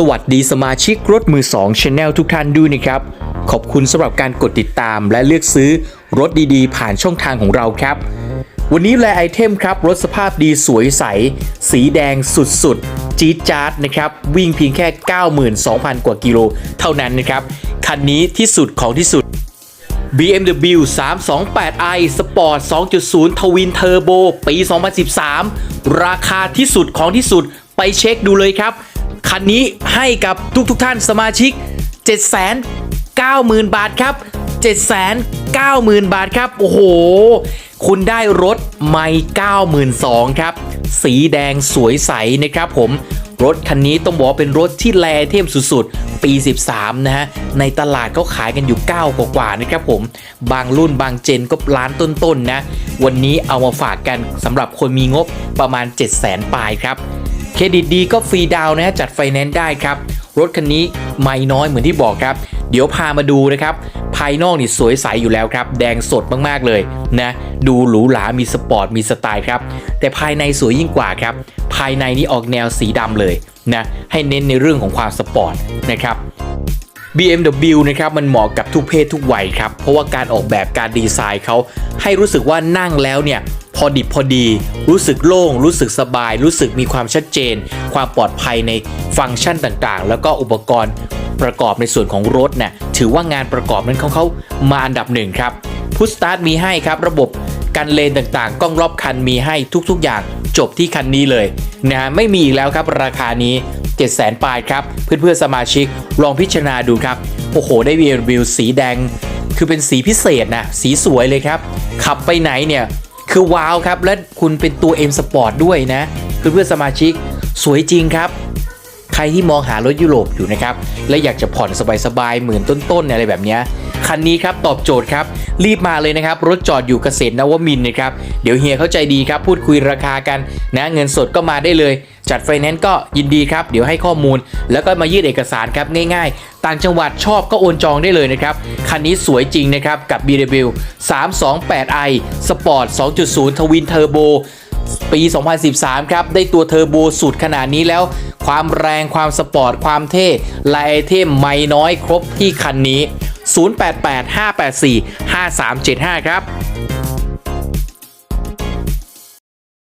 สวัสดีสมาชิกรถมือ2 Channel ทุกท่านด้วยนะครับ ขอบคุณสำหรับการกดติดตามและเลือกซื้อรถดีๆ ผ่านช่องทางของเราครับ วันนี้แลไอเทมครับ รถสภาพดีสวยใส สีแดงสุดๆ จี๊ดจ๊าดนะครับ วิ่งเพียงแค่ 92,000 กว่ากิโลเท่านั้นนะครับ คันนี้ที่สุดของที่สุด BMW 328i Sport 2.0 Twin Turbo ปี 2013 ราคาที่สุดของที่สุดไปเช็คดูเลยครับ คันนี้ให้กับทุกๆทท่านสมาชิก 790,000 บาทครับ 790,000 บาทครับ โอ้โห คุณได้รถใหม่92,000ครับ สีแดงสวยใสนะครับผม รถคันนี้ต้องบอกว่าเป็นรถที่แลเทมสุดๆ ปี 13 นะฮะ ในตลาดเขาขายกันอยู่ 9 กว่าๆนะครับผม บางรุ่นบางเจนก็ล้านต้นๆนะวันนี้เอามาฝากกันสำหรับคนมีงบประมาณ 700,000ปลายครับ เครดิตดีก็ฟรีดาวนะฮะจัดไฟแนนซ์ได้ครับ รถคันนี้ไม่น้อยเหมือนที่บอกครับ เดี๋ยวพามาดูนะครับ ภายนอกนี่สวยใสอยู่แล้วครับ แดงสดมากๆเลยนะดูหรูหรา มีสปอร์ต มีสไตล์ครับ แต่ภายในสวยยิ่งกว่าครับ ภายในนี่ออกแนวสีดำเลยนะให้เน้นในเรื่องของความสปอร์ตนะครับ BMW นะครับมันเหมาะกับทุกเพศทุกวัยครับ เพราะว่าการออกแบบการดีไซน์เขาให้รู้สึกว่านั่งแล้วเนี่ย พอดิบพอดี รู้สึกโล่ง รู้สึกสบาย รู้สึกมีความชัดเจน ความปลอดภัยในฟังก์ชันต่างๆ แล้วก็อุปกรณ์ประกอบในส่วนของรถเนี่ยถือว่างานประกอบนั้นของเขามาอันดับหนึ่งครับพุทสตาร์ทมีให้ครับ ระบบกันเลนต่างๆ กล้องรอบคันมีให้ทุกๆ อย่างจบที่คันนี้เลยนะฮะไม่มีอีกแล้วครับ ราคานี้ 7 0 0 0 0 0ปลายครับ เพื่อนๆสมาชิกลองพิจารณาดูครับ โอ้โห ได้ BMW สีแดง คือเป็นสีพิเศษนะ สีสวยเลยครับ ขับไปไหนเนี่ย คือว้าวครับ และคุณเป็นตัว M Sport ด้วยนะเพื่อนๆสมาชิกสวยจริงครับ ใครที่มองหารถยุโรปอยู่นะครับ และอยากจะผ่อนสบายๆหมื่นต้นๆอะไรแบบเนี้ย คันนี้ครับตอบโจทย์ครับ รีบมาเลยนะครับรถจอดอยู่เกษตรนวมินทร์นะครับเดี๋ยวเฮียเข้าใจดีครับพูดคุยราคากันนะเงินสดก็มาได้เลย จัดไฟแนนซ์ก็ยินดีครับ เดี๋ยวให้ข้อมูล แล้วก็มายื่นเอกสารครับง่ายๆ ต่างจังหวัดชอบก็โอนจองได้เลยนะครับ คันนี้สวยจริงนะครับกับ BMW 328i Sport 2.0 Twin Turbo ปี 2013 ครับ ได้ตัวเทอร์โบสุดขนาดนี้แล้ว ความแรงความสปอร์ต ความเท่ลายไอเทมไม่น้อยครบที่คันนี้ 0885845375 ครับ